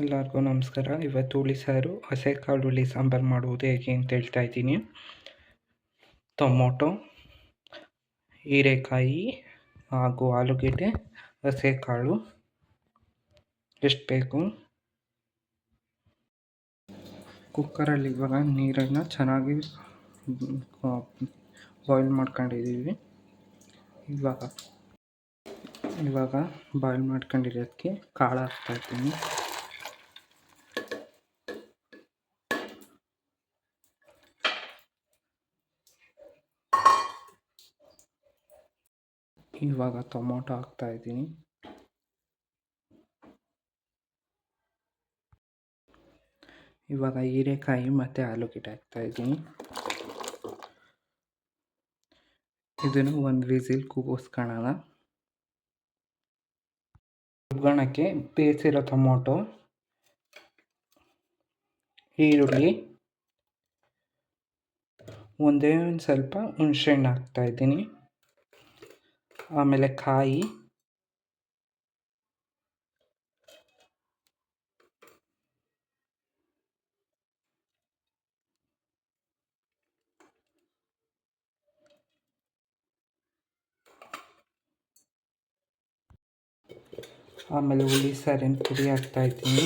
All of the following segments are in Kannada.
ಎಲ್ಲರಿಗೂ ನಮಸ್ಕಾರ. ಇವತ್ತು ಹುಳಿ ಸಾರು ಹಸೆ ಕಾಳು ಹುಳಿ ಸಾಂಬಾರು ಮಾಡುವುದು ಹೇಗೆ ಅಂತ ಹೇಳ್ತಾ ಇದ್ದೀನಿ. ಟೊಮೊಟೊ, ಹೀರೆಕಾಯಿ ಹಾಗೂ ಆಲೂಗೆಡ್ಡೆ, ಹಸೆಕಾಳು, ಎಷ್ಟು ಬೇಕು? ಕುಕ್ಕರಲ್ಲಿ ಇವಾಗ ನೀರನ್ನು ಚೆನ್ನಾಗಿ ಬಾಯ್ಲ್ ಮಾಡ್ಕೊಂಡಿದ್ದೀವಿ. ಇವಾಗ ಇವಾಗ ಬಾಯ್ಲ್ ಮಾಡ್ಕೊಂಡಿರೋದಕ್ಕೆ ಕಾಳು ಹಾಕ್ತಾಯಿದ್ದೀನಿ ಇವಾಗ ಟೊಮೊಟೊ ಹಾಕ್ತಾ ಇದ್ದೀನಿ. ಇವಾಗ ಹೀರೆಕಾಯಿ ಮತ್ತು ಆಲೂಗೆಡ್ಡೆ ಹಾಕ್ತಾ ಇದ್ದೀನಿ. ಇದನ್ನು ಒಂದು ವಿಸಿಲ್ ಕೂಗಿಸ್ಕೊಳ್ಳೋಣ. ಉಗ್ಗಣಕ್ಕೆ ಬೇಯಿಸಿರೋ ಟೊಮೊಟೊ, ಈರುಳ್ಳಿ, ಒಂದೇ ಒಂದು ಸ್ವಲ್ಪ ಹುಣಸೆಹಣ್ಣು ಹಾಕ್ತಾಯಿದ್ದೀನಿ ಆಮೇಲೆ ಕಾಯಿ ಆಮೇಲೆ ಹುಳಿ ಸಾರಿನ ಪುಡಿ ಹಾಕ್ತಾಯಿದ್ದೀನಿ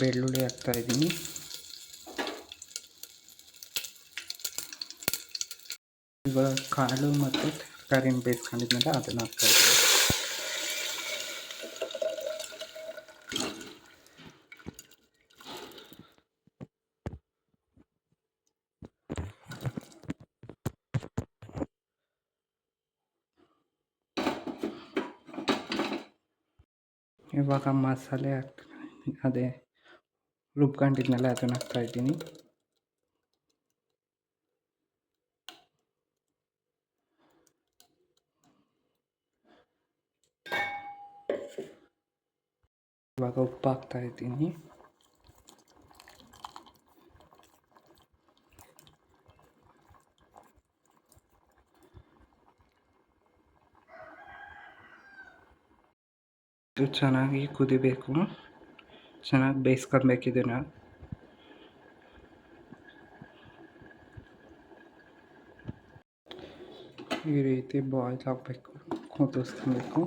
ಬೆಳ್ಳುಳ್ಳಿ ಹಾಕ್ತಾಯಿದ್ದೀನಿ ಇವಾಗ ಕಾಳು ಮತ್ತು ತರಕಾರಿನ ಬೇಯಿಸ್ಕೊಂಡಿದ್ಮೇಲೆ ಅದನ್ನು ಹಾಕ್ತಾಯಿದ್ದೀನಿ ಇವಾಗ ಮಸಾಲೆ ಹಾಕ್ ಅದೇ ರುಬ್ಕೊಂಡಿದ್ನಲ್ಲ ಅದನ್ನು ಹಾಕ್ತಾಯಿದ್ದೀನಿ ಇವಾಗ ಉಪ್ಪು ಹಾಕ್ತಾಯಿದ್ದೀನಿ ಇದು ಚೆನ್ನಾಗಿ ಕುದಿಬೇಕು. ಚೆನ್ನಾಗಿ ಬೇಯಿಸ್ಕೊಬೇಕು ಇದನ್ನು ಈ ರೀತಿ ಬಾಯ್ಲ್ ಆಗಬೇಕು ಕುದಿಸ್ಕೊಬೇಕು